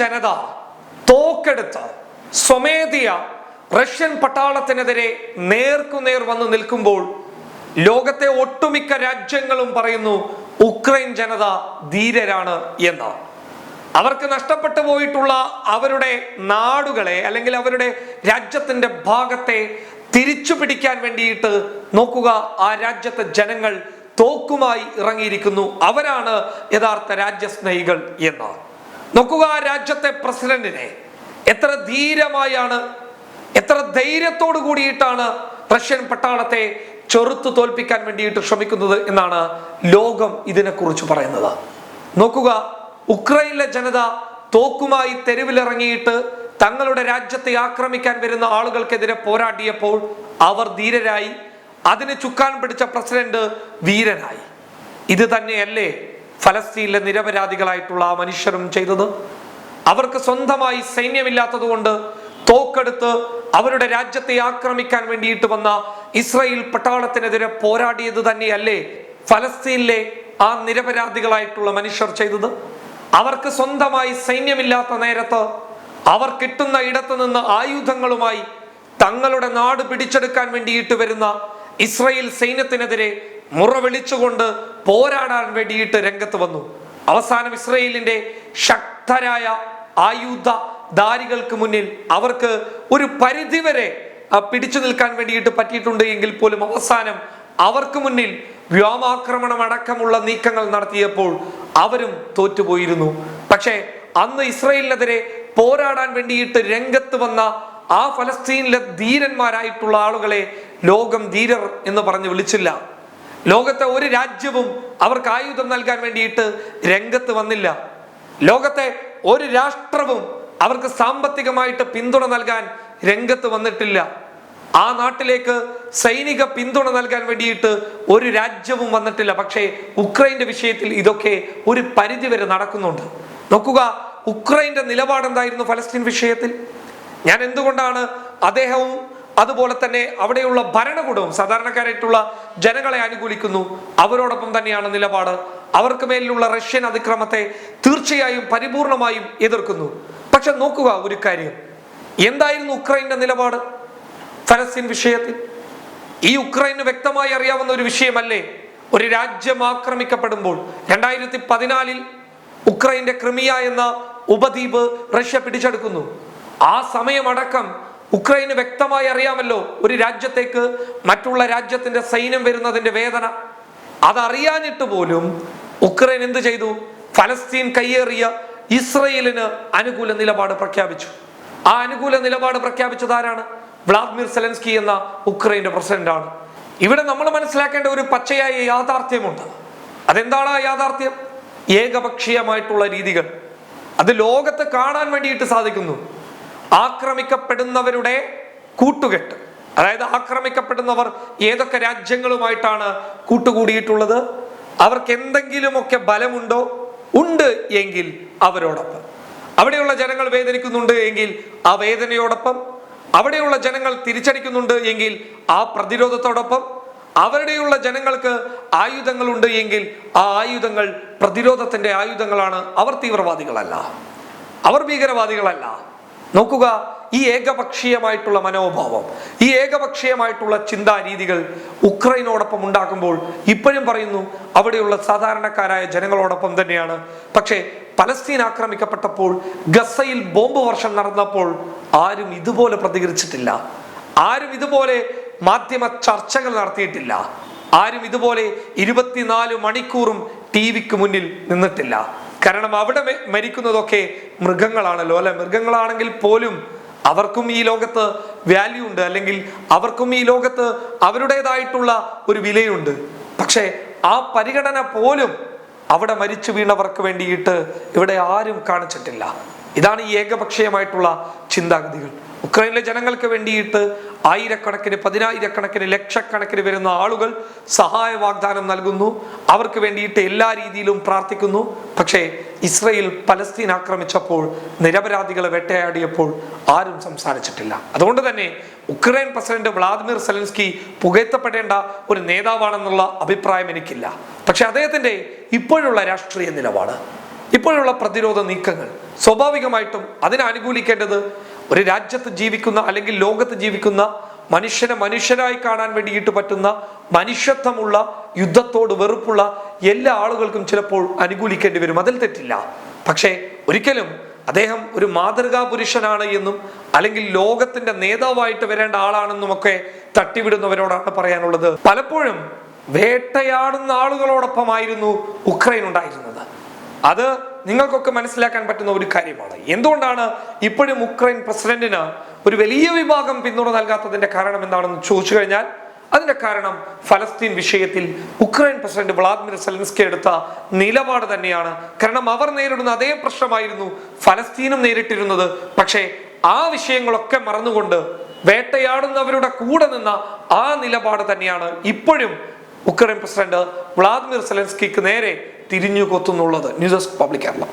ജനത തോക്കെടുത്ത് സ്വമേധിയ Russian പട്ടാളത്തിനെതിരെ നേർക്കുനേർ വന്ന് നിൽക്കുമ്പോൾ ലോകത്തെ ഒട്ടുമിക്ക രാജ്യങ്ങളും പറയുന്നു ഉക്രൈൻ ജനത ധീരരാണ് എന്ന്. അവർക്ക് നഷ്ടപ്പെട്ടു പോയിട്ടുള്ള അവരുടെ നാടുകളെ അല്ലെങ്കിൽ അവരുടെ രാജ്യത്തിന്റെ ഭാഗത്തെ തിരിച്ചു പിടിക്കാൻ വേണ്ടിയിട്ട് നോക്കുക ആ രാജ്യത്തെ ജനങ്ങൾ തോക്കുമായി ഇറങ്ങിയിരിക്കുന്നു. അവരാണ് യഥാർത്ഥ രാജ്യസ്നേഹികൾ എന്ന്. നോക്കുക രാജ്യത്തെ പ്രസിഡന്റിനെ. എത്ര ധീരമായാണ് എത്ര ധൈര്യത്തോടു കൂടിയിട്ടാണ് റഷ്യൻ പട്ടാളത്തെ ചെറുത്തു തോൽപ്പിക്കാൻ വേണ്ടിയിട്ട് ശ്രമിക്കുന്നത് എന്നാണ് ലോകം ഇതിനെക്കുറിച്ച് പറയുന്നത്. നോക്കുക ഉക്രൈനിലെ ജനത തോക്കുമായി തെരുവിലിറങ്ങിയിട്ട് തങ്ങളുടെ രാജ്യത്തെ ആക്രമിക്കാൻ വരുന്ന ആളുകൾക്കെതിരെ പോരാടിയപ്പോൾ അവർ ധീരരായി അതിന് ചുക്കാൻ പിടിച്ച പ്രസിഡന്റ് വീരനായി. ഇത് തന്നെയല്ലേ ഫലസ്തീനിലെ നിരപരാധികളായിട്ടുള്ള ആ മനുഷ്യരും ചെയ്തത്. അവർക്ക് സ്വന്തമായി സൈന്യമില്ലാത്തത് കൊണ്ട് തോക്കെടുത്ത് അവരുടെ രാജ്യത്തെ ആക്രമിക്കാൻ വേണ്ടിയിട്ട് വന്ന ഇസ്രയേൽ പട്ടാളത്തിനെതിരെ പോരാടിയത് തന്നെയല്ലേ ഫലസ്തീനിലെ ആ നിരപരാധികളായിട്ടുള്ള മനുഷ്യർ ചെയ്തത്. അവർക്ക് സ്വന്തമായി സൈന്യമില്ലാത്ത നേരത്ത് അവർ കിട്ടുന്ന ഇടത്ത് നിന്ന് ആയുധങ്ങളുമായി തങ്ങളുടെ നാട് പിടിച്ചെടുക്കാൻ വേണ്ടിയിട്ട് വരുന്ന ഇസ്രയേൽ സൈന്യത്തിനെതിരെ മുറ വിളിച്ചുകൊണ്ട് പോരാടാൻ വേണ്ടിയിട്ട് രംഗത്ത് വന്നു. അവസാനം ഇസ്രയേലിന്റെ ശക്തരായ ആയുധ ധാരികൾക്ക് മുന്നിൽ അവർക്ക് ഒരു പരിധിവരെ പിടിച്ചു നിൽക്കാൻ വേണ്ടിയിട്ട് പറ്റിയിട്ടുണ്ട് എങ്കിൽ പോലും അവസാനം അവർക്ക് മുന്നിൽ വ്യോമാക്രമണം അടക്കമുള്ള നീക്കങ്ങൾ നടത്തിയപ്പോൾ അവരും തോറ്റുപോയിരുന്നു. പക്ഷേ അന്ന് ഇസ്രയേലിനെതിരെ പോരാടാൻ വേണ്ടിയിട്ട് രംഗത്ത് വന്ന ആ ഫലസ്തീനിലെ ധീരന്മാരായിട്ടുള്ള ആളുകളെ ലോകം ധീരർ എന്ന് പറഞ്ഞ് വിളിച്ചില്ല. ലോകത്തെ ഒരു രാജ്യവും അവർക്ക് ആയുധം നൽകാൻ വേണ്ടിയിട്ട് രംഗത്ത് വന്നില്ല. ലോകത്തെ ഒരു രാഷ്ട്രവും അവർക്ക് സാമ്പത്തികമായിട്ട് പിന്തുണ നൽകാൻ രംഗത്ത് വന്നിട്ടില്ല. ആ നാട്ടിലേക്ക് സൈനിക പിന്തുണ നൽകാൻ വേണ്ടിയിട്ട് ഒരു രാജ്യവും വന്നിട്ടില്ല. പക്ഷേ ഉക്രൈന്റെ വിഷയത്തിൽ ഇതൊക്കെ ഒരു പരിധിവരെ നടക്കുന്നുണ്ട്. നോക്കുക ഉക്രൈന്റെ നിലപാടെന്തായിരുന്നു ഫലസ്തീൻ വിഷയത്തിൽ? ഞാൻ എന്തുകൊണ്ടാണ് അദ്ദേഹവും അതുപോലെ തന്നെ അവിടെയുള്ള ഭരണകൂടവും സാധാരണക്കാരായിട്ടുള്ള ജനങ്ങളെ അനുകൂലിക്കുന്നു. അവരോടൊപ്പം തന്നെയാണ് നിലപാട്. അവർക്ക് മേലുള്ള റഷ്യൻ അതിക്രമത്തെ തീർച്ചയായും പരിപൂർണമായും എതിർക്കുന്നു. പക്ഷെ നോക്കുക ഒരു കാര്യം. എന്തായിരുന്നു ഉക്രൈന്റെ നിലപാട്? ഫലസ്തീൻ വിഷയത്തിൽ. ഈ ഉക്രൈന് വ്യക്തമായി അറിയാവുന്ന ഒരു വിഷയമല്ലേ? ഒരു രാജ്യം ആക്രമിക്കപ്പെടുമ്പോൾ രണ്ടായിരത്തി പതിനാലിൽ ഉക്രൈന്റെ ക്രിമിയ എന്ന ഉപദ്വീപ് റഷ്യ പിടിച്ചെടുക്കുന്നു. ആ സമയമടക്കം ഉക്രൈന് വ്യക്തമായി അറിയാമല്ലോ ഒരു രാജ്യത്തേക്ക് മറ്റുള്ള രാജ്യത്തിന്റെ സൈന്യം വരുന്നതിന്റെ വേദന. അതറിയാനിട്ട് പോലും ഉക്രൈൻ എന്ത് ചെയ്തു? ഫലസ്തീൻ കയ്യേറിയ ഇസ്രയേലിന് അനുകൂല നിലപാട് പ്രഖ്യാപിച്ചു. ആ അനുകൂല നിലപാട് പ്രഖ്യാപിച്ചത് ആരാണ്? വ്ളാദിമിർ സെലൻസ്കി എന്ന ഉക്രൈന്റെ പ്രസിഡന്റാണ്. ഇവിടെ നമ്മൾ മനസ്സിലാക്കേണ്ട ഒരു പച്ചയായ യാഥാർത്ഥ്യമുണ്ട്. അതെന്താണ് ആ യാഥാർത്ഥ്യം? ഏകപക്ഷീയമായിട്ടുള്ള രീതികൾ. അത് ലോകത്ത് കാണാൻ വേണ്ടിയിട്ട് സാധിക്കുന്നു. ആക്രമിക്കപ്പെടുന്നവരുടെ കൂട്ടുകെട്ട്. അതായത് ആക്രമിക്കപ്പെടുന്നവർ ഏതൊക്കെ രാജ്യങ്ങളുമായിട്ടാണ് കൂട്ടുകൂടിയിട്ടുള്ളത്? അവർക്ക് എന്തെങ്കിലുമൊക്കെ ബലമുണ്ടോ? ഉണ്ട് എങ്കിൽ അവരോടൊപ്പം. അവിടെയുള്ള ജനങ്ങൾ വേദനിക്കുന്നുണ്ട് എങ്കിൽ ആ വേദനയോടൊപ്പം. അവിടെയുള്ള ജനങ്ങൾ തിരിച്ചടിക്കുന്നുണ്ട് എങ്കിൽ ആ പ്രതിരോധത്തോടൊപ്പം. അവരുടെയുള്ള ജനങ്ങൾക്ക് ആയുധങ്ങളുണ്ട് എങ്കിൽ ആ ആയുധങ്ങൾ പ്രതിരോധത്തിന്റെ ആയുധങ്ങളാണ്. അവർ തീവ്രവാദികളല്ല. അവർ ഭീകരവാദികളല്ല. നോക്കുക ഈ ഏകപക്ഷീയമായിട്ടുള്ള മനോഭാവം ഈ ഏകപക്ഷീയമായിട്ടുള്ള ചിന്താ രീതികൾ ഉക്രൈനോടൊപ്പം ഉണ്ടാക്കുമ്പോൾ ഇപ്പോഴും പറയുന്നു അവിടെയുള്ള സാധാരണക്കാരായ ജനങ്ങളോടൊപ്പം തന്നെയാണ്. പക്ഷേ പലസ്തീൻ ആക്രമിക്കപ്പെട്ടപ്പോൾ ഗസയിൽ ബോംബ് വർഷം നടന്നപ്പോൾ ആരും ഇതുപോലെ പ്രതികരിച്ചിട്ടില്ല. ആരും ഇതുപോലെ മാധ്യമ ചർച്ചകൾ നടത്തിയിട്ടില്ല. ആരും ഇതുപോലെ ഇരുപത്തിനാല് മണിക്കൂറും ടി വിക്ക് മുന്നിൽ നിന്നിട്ടില്ല. കാരണം അവിടെ മരിക്കുന്നതൊക്കെ മൃഗങ്ങളാണല്ലോ അല്ലെ? മൃഗങ്ങളാണെങ്കിൽ പോലും അവർക്കും ഈ ലോകത്ത് വാല്യൂ ഉണ്ട്. അല്ലെങ്കിൽ അവർക്കും ഈ ലോകത്ത് അവരുടേതായിട്ടുള്ള ഒരു വിലയുണ്ട്. പക്ഷേ ആ പരിഗണന പോലും അവിടെ മരിച്ചു വീണവർക്ക് വേണ്ടിയിട്ട് ഇവിടെ ആരും കാണിച്ചിട്ടില്ല. ഇതാണ് ഈ ഏകപക്ഷീയമായിട്ടുള്ള ചിന്താഗതികൾ. ഉക്രൈനിലെ ജനങ്ങൾക്ക് വേണ്ടിയിട്ട് ആയിരക്കണക്കിന് പതിനായിരക്കണക്കിന് ലക്ഷക്കണക്കിന് വരുന്ന ആളുകൾ സഹായ വാഗ്ദാനം നൽകുന്നു. അവർക്ക് വേണ്ടിയിട്ട് എല്ലാ രീതിയിലും പ്രാർത്ഥിക്കുന്നു. പക്ഷേ ഇസ്രയേൽ പലസ്തീൻ ആക്രമിച്ചപ്പോൾ നിരപരാധികളെ വേട്ടയാടിയപ്പോൾ ആരും സംസാരിച്ചിട്ടില്ല. അതുകൊണ്ട് തന്നെ ഉക്രൈൻ പ്രസിഡന്റ് വ്ളാദിമിർ സെലൻസ്കി പുകഴ്ത്തപ്പെടേണ്ട ഒരു നേതാവാണെന്നുള്ള അഭിപ്രായം എനിക്കില്ല. പക്ഷെ അദ്ദേഹത്തിന്റെ ഇപ്പോഴുള്ള രാഷ്ട്രീയ നിലപാട് ഇപ്പോഴുള്ള പ്രതിരോധ നീക്കങ്ങൾ സ്വാഭാവികമായിട്ടും അതിനെ അനുകൂലിക്കേണ്ടത് ഒരു രാജ്യത്ത് ജീവിക്കുന്ന അല്ലെങ്കിൽ ലോകത്ത് ജീവിക്കുന്ന മനുഷ്യനെ മനുഷ്യരായി കാണാൻ വേണ്ടിയിട്ട് പറ്റുന്ന മനുഷ്യത്വമുള്ള യുദ്ധത്തോട് വെറുപ്പുള്ള എല്ലാ ആളുകൾക്കും ചിലപ്പോൾ അനുകൂലിക്കേണ്ടി വരും. അതിൽ തെറ്റില്ല. പക്ഷേ ഒരിക്കലും അദ്ദേഹം ഒരു മാതൃകാ പുരുഷനാണ് എന്നും അല്ലെങ്കിൽ ലോകത്തിന്റെ നേതാവായിട്ട് വരേണ്ട ആളാണെന്നും ഒക്കെ തട്ടിവിടുന്നവരോടാണ് പറയാനുള്ളത്. പലപ്പോഴും വേട്ടയാടുന്ന ആളുകളോടൊപ്പമായിരുന്നു ഉക്രൈൻ ഉണ്ടായിരുന്നത്. അത് നിങ്ങൾക്കൊക്കെ മനസ്സിലാക്കാൻ പറ്റുന്ന ഒരു കാര്യമാണ്. എന്തുകൊണ്ടാണ് ഇപ്പോഴും ഉക്രൈൻ പ്രസിഡന്റിന് ഒരു വലിയ വിഭാഗം പിന്തുണ നൽകാത്തതിന്റെ കാരണം എന്താണെന്ന് ചോദിച്ചു കഴിഞ്ഞാൽ അതിന്റെ കാരണം ഫലസ്തീൻ വിഷയത്തിൽ ഉക്രൈൻ പ്രസിഡന്റ് വ്ളാദിമിർ സെലൻസ്കി എടുത്ത നിലപാട് തന്നെയാണ്. കാരണം അവർ നേരിടുന്ന അതേ പ്രശ്നമായിരുന്നു ഫലസ്തീനും നേരിട്ടിരുന്നത്. പക്ഷേ ആ വിഷയങ്ങളൊക്കെ മറന്നുകൊണ്ട് വേട്ടയാടുന്നവരുടെ കൂടെ നിന്ന ആ നിലപാട് തന്നെയാണ് ഇപ്പോഴും ഉക്രൈൻ പ്രസിഡന്റ് വ്ളാദിമിർ സെലൻസ്കിക്ക് നേരെ തിരിഞ്ഞു കൊത്തുന്നുള്ളത് ന്യൂസ് ഡെസ്ക് പബ്ലിക് കേരള.